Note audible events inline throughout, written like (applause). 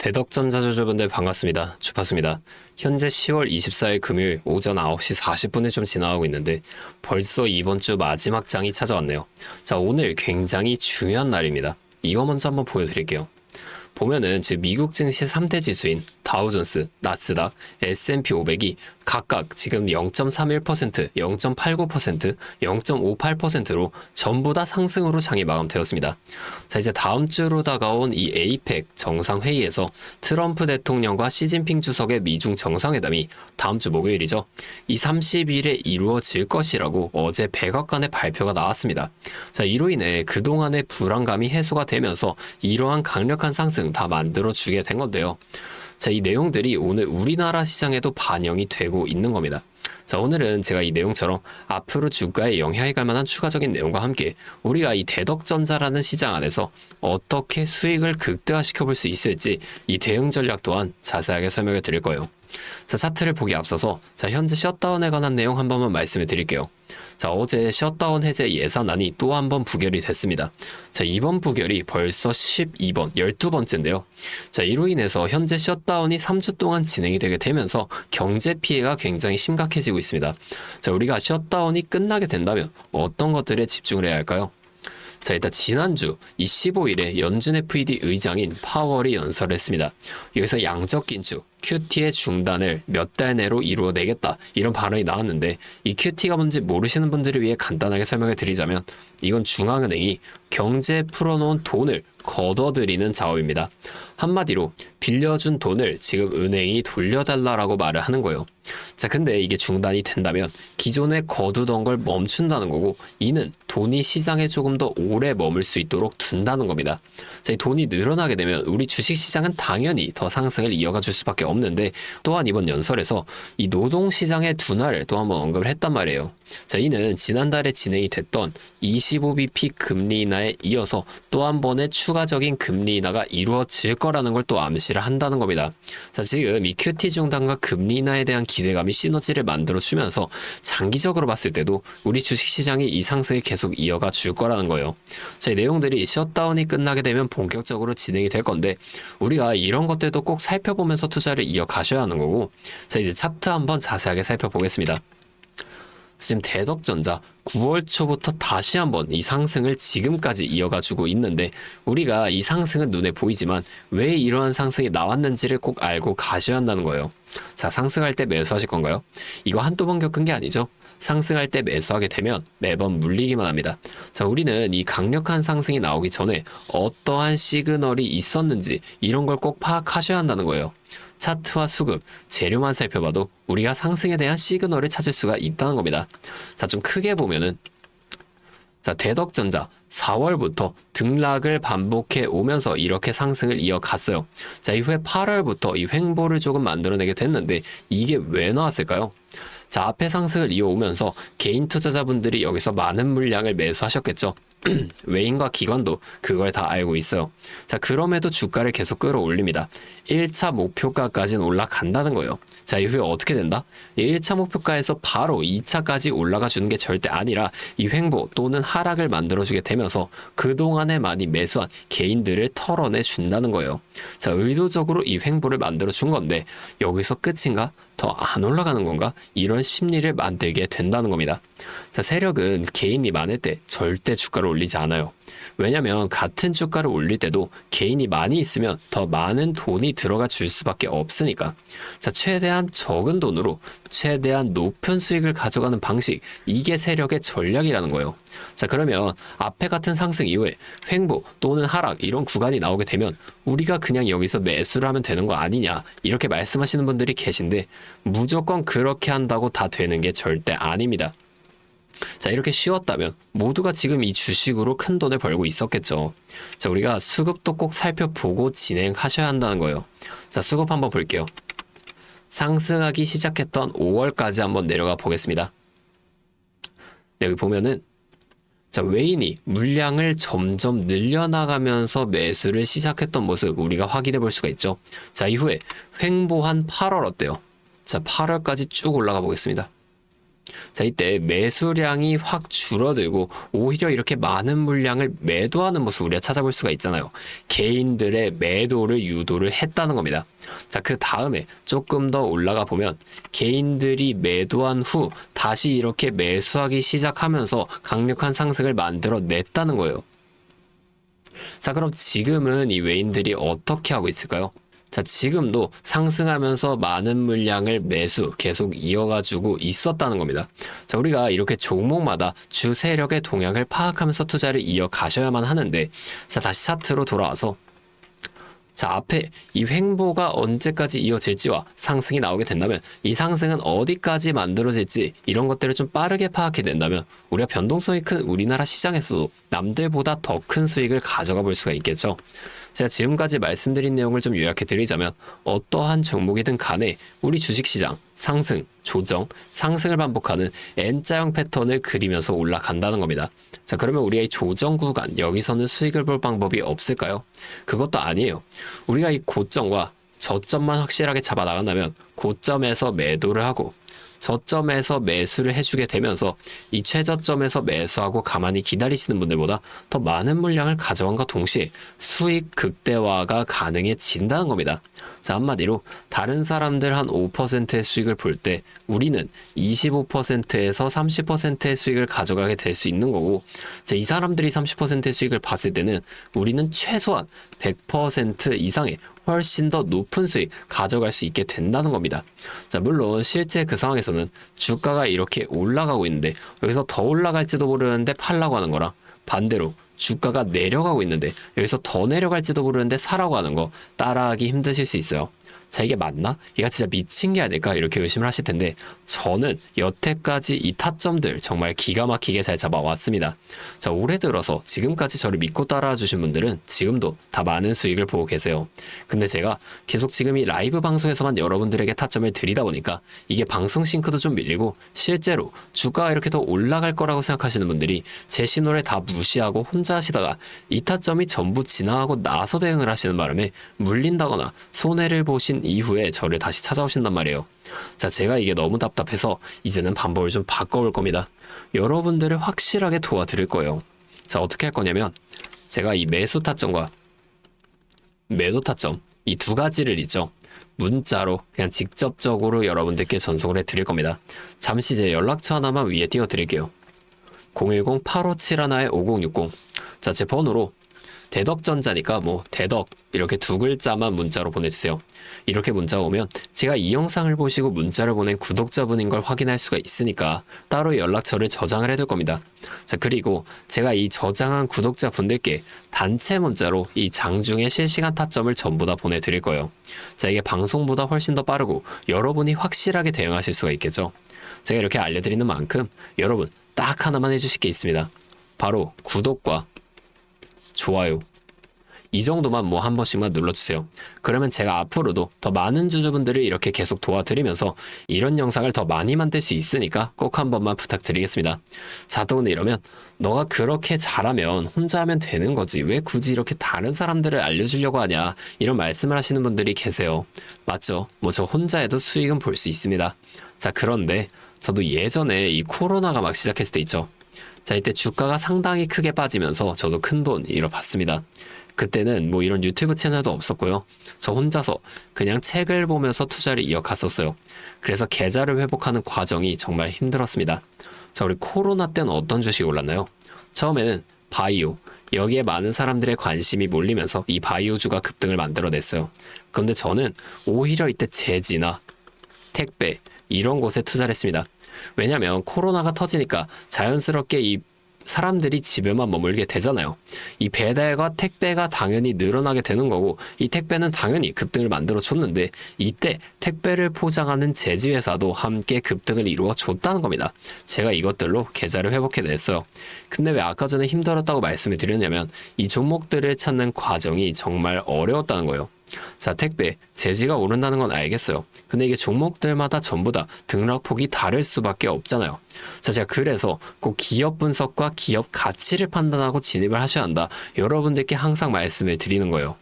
대덕전자주주분들 반갑습니다. 주파수입니다. 현재 10월 24일 금요일 오전 9시 40분에 좀 지나가고 있는데 벌써 이번 주 마지막 장이 찾아왔네요. 자, 오늘 굉장히 중요한 날입니다. 이거 먼저 한번 보여드릴게요. 보면은 즉 미국 증시 3대 지수인 다우존스, 나스닥, S&P 500이 각각 지금 0.31%, 0.89%, 0.58%로 전부 다 상승으로 장이 마감되었습니다. 자, 이제 다음 주로 다가온 이 에이펙 정상회의에서 트럼프 대통령과 시진핑 주석의 미중 정상회담이 다음 주 목요일이죠. 이 30일에 이루어질 것이라고 어제 백악관의 발표가 나왔습니다. 자, 이로 인해 그동안의 불안감이 해소가 되면서 이러한 강력한 상승 다 만들어 주게 된 건데요. 자, 이 내용들이 오늘 우리나라 시장에도 반영이 되고 있는 겁니다. 자, 오늘은 제가 이 내용처럼 앞으로 주가에 영향이 갈 만한 추가적인 내용과 함께 우리가 이 대덕전자라는 시장 안에서 어떻게 수익을 극대화시켜 볼 수 있을지 이 대응 전략 또한 자세하게 설명해 드릴 거예요. 자, 차트를 보기 앞서서 자, 현재 셧다운에 관한 내용 한 번만 말씀해 드릴게요. 자, 어제 셧다운 해제 예산안이 또 한 번 부결이 됐습니다. 자, 이번 부결이 벌써 12번, 12번째인데요. 자, 이로 인해서 현재 셧다운이 3주 동안 진행이 되게 되면서 경제 피해가 굉장히 심각해지고 있습니다. 자, 우리가 셧다운이 끝나게 된다면 어떤 것들에 집중을 해야 할까요? 자, 일단 지난주 이 15일에 연준 FED 의장인 파월이 연설을 했습니다. 여기서 양적 긴축, QT의 중단을 몇 달 내로 이루어내겠다 이런 발언이 나왔는데 이 QT가 뭔지 모르시는 분들을 위해 간단하게 설명해 드리자면 이건 중앙은행이 경제에 풀어놓은 돈을 걷어들이는 작업입니다. 한마디로 빌려준 돈을 지금 은행이 돌려달라라고 말을 하는 거예요. 자, 근데 이게 중단이 된다면 기존에 거두던 걸 멈춘다는 거고 이는 돈이 시장에 조금 더 오래 머물 수 있도록 둔다는 겁니다. 자, 이 돈이 늘어나게 되면 우리 주식 시장은 당연히 더 상승을 이어가 줄 수밖에 없는데 또한 이번 연설에서 이 노동 시장의 둔화를 또 한번 언급을 했단 말이에요. 자, 이는 지난달에 진행이 됐던 25bp 금리 인하에 이어서 또 한 번의 추가적인 금리 인하가 이루어질 거라는 걸 또 암시를 한다는 겁니다. 자, 지금 이 QT 중단과 금리 인하에 대한 기 대감이 시너지를 만들어 주면서 장기적으로 봤을 때도 우리 주식 시장이 이 상승을 계속 이어가 줄 거라는 거예요. 자, 이 내용들이 셧다운이 끝나게 되면 본격적으로 진행이 될 건데 우리가 이런 것들도 꼭 살펴보면서 투자를 이어가셔야 하는 거고 자, 이제 차트 한번 자세하게 살펴보겠습니다. 지금 대덕전자 9월 초부터 다시 한번 이 상승을 지금까지 이어가주고 있는데 우리가 이 상승은 눈에 보이지만 왜 이러한 상승이 나왔는지를 꼭 알고 가셔야 한다는 거예요. 자, 상승할 때 매수하실 건가요? 이거 한두 번 겪은 게 아니죠? 상승할 때 매수하게 되면 매번 물리기만 합니다. 자, 우리는 이 강력한 상승이 나오기 전에 어떠한 시그널이 있었는지 이런 걸 꼭 파악하셔야 한다는 거예요. 차트와 수급, 재료만 살펴봐도 우리가 상승에 대한 시그널을 찾을 수가 있다는 겁니다. 자, 좀 크게 보면은 자, 대덕전자 4월부터 등락을 반복해 오면서 이렇게 상승을 이어갔어요. 자, 이후에 8월부터 이 횡보를 조금 만들어내게 됐는데 이게 왜 나왔을까요? 자, 앞에 상승을 이어오면서 개인 투자자분들이 여기서 많은 물량을 매수하셨겠죠. (clears throat) 외인과 기관도 그걸 다 알고 있어요. 자, 그럼에도 주가를 계속 끌어올립니다. 1차 목표가까지는 올라간다는 거예요. 자, 이후에 어떻게 된다? 1차 목표가에서 바로 2차까지 올라가 주는 게 절대 아니라 이 횡보 또는 하락을 만들어주게 되면서 그동안에 많이 매수한 개인들을 털어내 준다는 거예요. 자, 의도적으로 이 횡보를 만들어 준 건데 여기서 끝인가? 더 안 올라가는 건가? 이런 심리를 만들게 된다는 겁니다. 자, 세력은 개인이 많을 때 절대 주가를 올리지 않아요. 왜냐면 같은 주가를 올릴 때도 개인이 많이 있으면 더 많은 돈이 들어가 줄 수밖에 없으니까. 자, 최대한 적은 돈으로 최대한 높은 수익을 가져가는 방식. 이게 세력의 전략이라는 거예요. 자, 그러면 앞에 같은 상승 이후에 횡보 또는 하락 이런 구간이 나오게 되면 우리가 그냥 여기서 매수를 하면 되는 거 아니냐. 이렇게 말씀하시는 분들이 계신데 무조건 그렇게 한다고 다 되는 게 절대 아닙니다. 자, 이렇게 쉬웠다면 모두가 지금 이 주식으로 큰 돈을 벌고 있었겠죠. 자, 우리가 수급도 꼭 살펴보고 진행하셔야 한다는 거예요. 자, 수급 한번 볼게요. 상승하기 시작했던 5월까지 한번 내려가 보겠습니다. 네, 여기 보면은 자, 외인이 물량을 점점 늘려나가면서 매수를 시작했던 모습 우리가 확인해 볼 수가 있죠. 자, 이후에 횡보한 8월 어때요? 자, 8월까지 쭉 올라가 보겠습니다. 자, 이때 매수량이 확 줄어들고 오히려 이렇게 많은 물량을 매도하는 모습 우리가 찾아볼 수가 있잖아요. 개인들의 매도를 유도를 했다는 겁니다. 자, 그 다음에 조금 더 올라가 보면 개인들이 매도한 후 다시 이렇게 매수하기 시작하면서 강력한 상승을 만들어 냈다는 거예요. 자, 그럼 지금은 이 외인들이 어떻게 하고 있을까요? 자, 지금도 상승하면서 많은 물량을 매수 계속 이어가지고 있었다는 겁니다. 자, 우리가 이렇게 종목마다 주 세력의 동향을 파악하면서 투자를 이어가셔야만 하는데, 자, 다시 차트로 돌아와서 자, 앞에 이 횡보가 언제까지 이어질지와 상승이 나오게 된다면 이 상승은 어디까지 만들어질지 이런 것들을 좀 빠르게 파악해 낸다면 우리가 변동성이 큰 우리나라 시장에서도 남들보다 더 큰 수익을 가져가 볼 수가 있겠죠. 제가 지금까지 말씀드린 내용을 좀 요약해 드리자면 어떠한 종목이든 간에 우리 주식시장 상승, 조정, 상승을 반복하는 N자형 패턴을 그리면서 올라간다는 겁니다. 자, 그러면 우리가 이 조정 구간, 여기서는 수익을 볼 방법이 없을까요? 그것도 아니에요. 우리가 이 고점과 저점만 확실하게 잡아 나간다면 고점에서 매도를 하고 저점에서 매수를 해주게 되면서 이 최저점에서 매수하고 가만히 기다리시는 분들보다 더 많은 물량을 가져간과 동시에 수익 극대화가 가능해진다는 겁니다. 자, 한마디로 다른 사람들 한 5%의 수익을 볼 때 우리는 25%에서 30%의 수익을 가져가게 될 수 있는 거고, 자, 이 사람들이 30%의 수익을 봤을 때는 우리는 최소한 100% 이상의 훨씬 더 높은 수익 가져갈 수 있게 된다는 겁니다. 자, 물론 실제 그 상황에서는 주가가 이렇게 올라가고 있는데 여기서 더 올라갈지도 모르는데 팔라고 하는 거랑 반대로 주가가 내려가고 있는데 여기서 더 내려갈지도 모르는데 사라고 하는 거 따라하기 힘드실 수 있어요. 자 이게 맞나? 얘가 진짜 미친 게 아닐까 이렇게 의심을 하실 텐데 저는 여태까지 이 타점들 정말 기가 막히게 잘 잡아왔습니다. 자 올해 들어서 지금까지 저를 믿고 따라와 주신 분들은 지금도 다 많은 수익을 보고 계세요. 근데 제가 계속 지금 이 라이브 방송에서만 여러분들에게 타점을 드리다 보니까 이게 방송 싱크도 좀 밀리고 실제로 주가가 이렇게 더 올라갈 거라고 생각하시는 분들이 제 신호를 다 무시하고 혼자 하시다가 이 타점이 전부 지나가고 나서 대응을 하시는 바람에 물린다거나 손해를 보신 이후에 저를 다시 찾아오신단 말이에요. 자, 제가 이게 너무 답답해서 이제는 방법을 좀 바꿔볼 겁니다. 여러분들을 확실하게 도와드릴 거예요. 자, 어떻게 할 거냐면 제가 이 매수 타점과 매도 타점 이 두 가지를 있죠. 문자로 그냥 직접적으로 여러분들께 전송을 해 드릴 겁니다. 잠시 제 연락처 하나만 위에 띄워 드릴게요. 010-8571-5060. 자, 제 번호로 대덕전자니까 뭐 대덕 이렇게 두 글자만 문자로 보내주세요. 이렇게 문자 오면 제가 이 영상을 보시고 문자를 보낸 구독자분인 걸 확인할 수가 있으니까 따로 연락처를 저장을 해둘 겁니다. 자 그리고 제가 이 저장한 구독자분들께 단체 문자로 이 장중의 실시간 타점을 전부 다 보내드릴 거예요. 자 이게 방송보다 훨씬 더 빠르고 여러분이 확실하게 대응하실 수가 있겠죠. 제가 이렇게 알려드리는 만큼 여러분 딱 하나만 해주실 게 있습니다. 바로 구독과 좋아요. 이 정도만 뭐 한 번씩만 눌러주세요. 그러면 제가 앞으로도 더 많은 주주분들을 이렇게 계속 도와드리면서 이런 영상을 더 많이 만들 수 있으니까 꼭 한 번만 부탁드리겠습니다. 자동은 이러면 너가 그렇게 잘하면 혼자 하면 되는 거지. 왜 굳이 이렇게 다른 사람들을 알려주려고 하냐. 이런 말씀을 하시는 분들이 계세요. 맞죠? 뭐 저 혼자 해도 수익은 볼 수 있습니다. 자, 그런데 저도 예전에 이 코로나가 막 시작했을 때 있죠. 자, 이때 주가가 상당히 크게 빠지면서 저도 큰 돈 잃어봤습니다. 그때는 뭐 이런 유튜브 채널도 없었고요. 저 혼자서 그냥 책을 보면서 투자를 이어갔었어요. 그래서 계좌를 회복하는 과정이 정말 힘들었습니다. 자, 우리 코로나 때는 어떤 주식이 올랐나요? 처음에는 바이오. 여기에 많은 사람들의 관심이 몰리면서 이 바이오주가 급등을 만들어냈어요. 그런데 저는 오히려 이때 제지나 택배 이런 곳에 투자를 했습니다. 왜냐면 코로나가 터지니까 자연스럽게 이 사람들이 집에만 머물게 되잖아요. 이 배달과 택배가 당연히 늘어나게 되는 거고 이 택배는 당연히 급등을 만들어 줬는데 이때 택배를 포장하는 제지회사도 함께 급등을 이루어 줬다는 겁니다. 제가 이것들로 계좌를 회복해 냈어요. 근데 왜 아까 전에 힘들었다고 말씀을 드렸냐면 이 종목들을 찾는 과정이 정말 어려웠다는 거예요. 자, 택배, 재지가 오른다는 건 알겠어요. 근데 이게 종목들마다 전부 다 등락폭이 다를 수밖에 없잖아요. 자, 제가 그래서 꼭 기업 분석과 기업 가치를 판단하고 진입을 하셔야 한다. 여러분들께 항상 말씀을 드리는 거예요.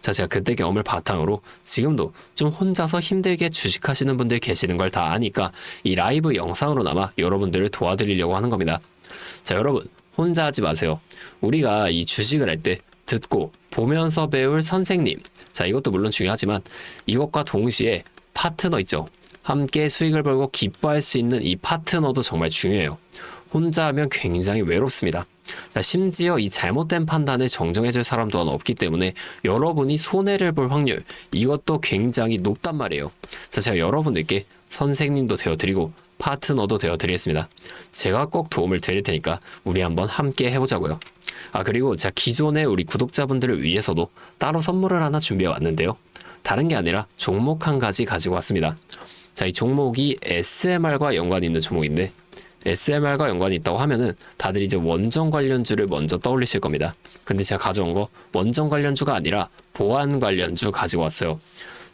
자, 제가 그때 경험을 바탕으로 지금도 좀 혼자서 힘들게 주식하시는 분들 계시는 걸 다 아니까 이 라이브 영상으로나마 여러분들을 도와드리려고 하는 겁니다. 자, 여러분, 혼자 하지 마세요. 우리가 이 주식을 할 때 듣고 보면서 배울 선생님. 자, 이것도 물론 중요하지만 이것과 동시에 파트너 있죠. 함께 수익을 벌고 기뻐할 수 있는 이 파트너도 정말 중요해요. 혼자 하면 굉장히 외롭습니다. 자, 심지어 이 잘못된 판단을 정정해줄 사람 또한 없기 때문에 여러분이 손해를 볼 확률 이것도 굉장히 높단 말이에요. 자, 제가 여러분들께 선생님도 되어드리고 파트너도 되어 드리겠습니다. 제가 꼭 도움을 드릴 테니까 우리 한번 함께 해보자고요. 아 그리고 제가 기존의 우리 구독자분들을 위해서도 따로 선물을 하나 준비해 왔는데요. 다른 게 아니라 종목 한 가지 가지고 왔습니다. 자, 이 종목이 SMR과 연관이 있는 종목인데 SMR과 연관이 있다고 하면은 다들 이제 원전 관련주를 먼저 떠올리실 겁니다. 근데 제가 가져온 거 원전 관련주가 아니라 보안 관련주 가지고 왔어요.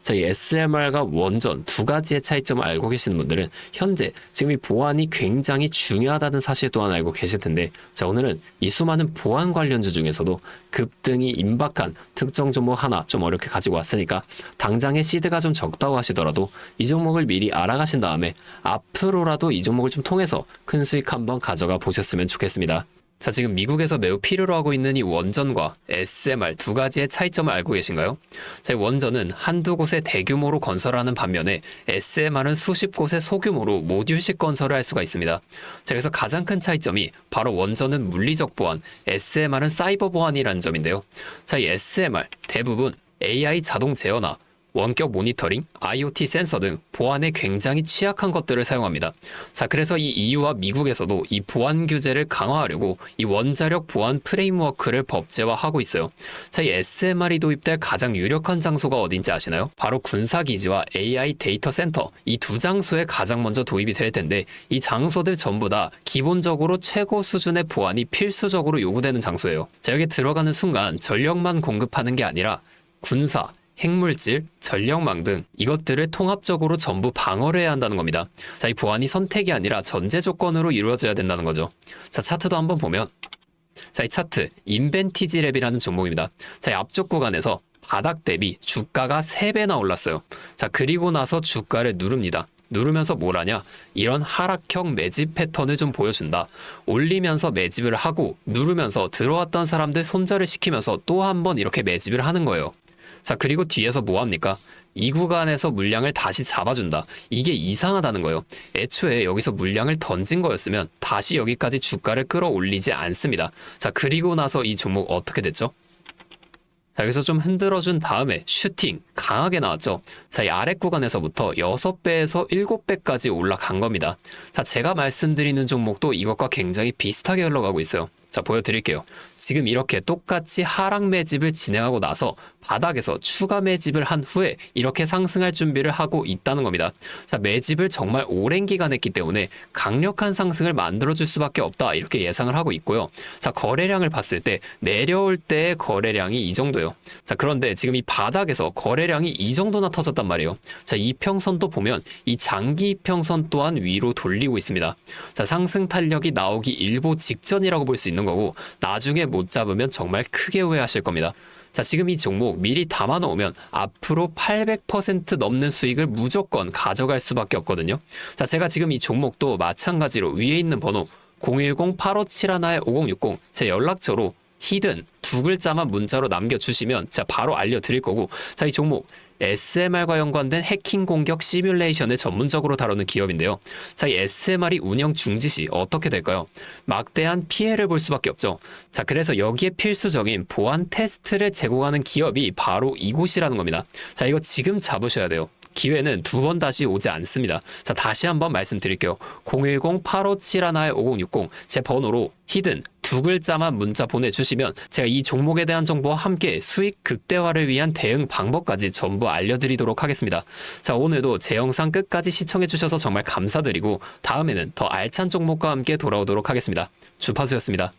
자, 이 SMR과 원전 두 가지의 차이점을 알고 계시는 분들은 현재 지금 이 보안이 굉장히 중요하다는 사실 또한 알고 계실 텐데, 자, 오늘은 이 수많은 보안 관련주 중에서도 급등이 임박한 특정 종목 하나 좀 어렵게 가지고 왔으니까 당장의 시드가 좀 적다고 하시더라도 이 종목을 미리 알아가신 다음에 앞으로라도 이 종목을 좀 통해서 큰 수익 한번 가져가 보셨으면 좋겠습니다. 자, 지금 미국에서 매우 필요로 하고 있는 이 원전과 SMR 두 가지의 차이점을 알고 계신가요? 자, 이 원전은 한두 곳에 대규모로 건설하는 반면에 SMR은 수십 곳에 소규모로 모듈식 건설을 할 수가 있습니다. 자, 그래서 가장 큰 차이점이 바로 원전은 물리적 보안, SMR은 사이버 보안이라는 점인데요. 자, 이 SMR 대부분 AI 자동 제어나 원격 모니터링, IoT 센서 등 보안에 굉장히 취약한 것들을 사용합니다. 자, 그래서 이 EU와 미국에서도 이 보안 규제를 강화하려고 이 원자력 보안 프레임워크를 법제화하고 있어요. 자, 이 SMR이 도입될 가장 유력한 장소가 어딘지 아시나요? 바로 군사기지와 AI 데이터 센터 이 두 장소에 가장 먼저 도입이 될 텐데 이 장소들 전부 다 기본적으로 최고 수준의 보안이 필수적으로 요구되는 장소예요. 자, 여기 들어가는 순간 전력만 공급하는 게 아니라 군사, 핵물질, 전력망 등 이것들을 통합적으로 전부 방어를 해야 한다는 겁니다. 자, 이 보안이 선택이 아니라 전제 조건으로 이루어져야 된다는 거죠. 자, 차트도 한번 보면 자, 이 차트 인벤티지 랩이라는 종목입니다. 자, 이 앞쪽 구간에서 바닥 대비 주가가 3배나 올랐어요. 자, 그리고 나서 주가를 누릅니다. 누르면서 뭘 하냐? 이런 하락형 매집 패턴을 좀 보여준다. 올리면서 매집을 하고 누르면서 들어왔던 사람들 손절을 시키면서 또 한 번 이렇게 매집을 하는 거예요. 자, 그리고 뒤에서 뭐 합니까? 이 구간에서 물량을 다시 잡아준다. 이게 이상하다는 거예요. 애초에 여기서 물량을 던진 거였으면 다시 여기까지 주가를 끌어올리지 않습니다. 자, 그리고 나서 이 종목 어떻게 됐죠? 자, 여기서 좀 흔들어준 다음에 슈팅 강하게 나왔죠. 자, 이 아래 구간에서부터 6배에서 7배까지 올라간 겁니다. 자, 제가 말씀드리는 종목도 이것과 굉장히 비슷하게 흘러가고 있어요. 자, 보여드릴게요. 지금 이렇게 똑같이 하락 매집을 진행하고 나서 바닥에서 추가 매집을 한 후에 이렇게 상승할 준비를 하고 있다는 겁니다. 자, 매집을 정말 오랜 기간 했기 때문에 강력한 상승을 만들어줄 수밖에 없다. 이렇게 예상을 하고 있고요. 자, 거래량을 봤을 때 내려올 때의 거래량이 이 정도예요. 자, 그런데 지금 이 바닥에서 거래량이 이 정도나 터졌단 말이에요. 자, 이평선도 보면 이 장기 이평선 또한 위로 돌리고 있습니다. 자, 상승 탄력이 나오기 일보 직전이라고 볼 수 있는 거고 나중에 못 잡으면 정말 크게 후회하실 겁니다. 자, 지금 이 종목 미리 담아 놓으면 앞으로 800% 넘는 수익을 무조건 가져갈 수밖에 없거든요. 자, 제가 지금 이 종목도 마찬가지로 위에 있는 번호 010-8571-5060 제 연락처로 히든 두 글자만 문자로 남겨주시면 제가 바로 알려드릴 거고 자 이 종목 SMR과 연관된 해킹 공격 시뮬레이션을 전문적으로 다루는 기업인데요. 자, 이 SMR이 운영 중지 시 어떻게 될까요? 막대한 피해를 볼 수밖에 없죠. 자, 그래서 여기에 필수적인 보안 테스트를 제공하는 기업이 바로 이곳이라는 겁니다. 자, 이거 지금 잡으셔야 돼요. 기회는 두 번 다시 오지 않습니다. 자, 다시 한번 말씀드릴게요. 010-857-5060제 번호로 히든 두 글자만 문자 보내주시면 제가 이 종목에 대한 정보와 함께 수익 극대화를 위한 대응 방법까지 전부 알려드리도록 하겠습니다. 자, 오늘도 제 영상 끝까지 시청해주셔서 정말 감사드리고 다음에는 더 알찬 종목과 함께 돌아오도록 하겠습니다. 주파수였습니다.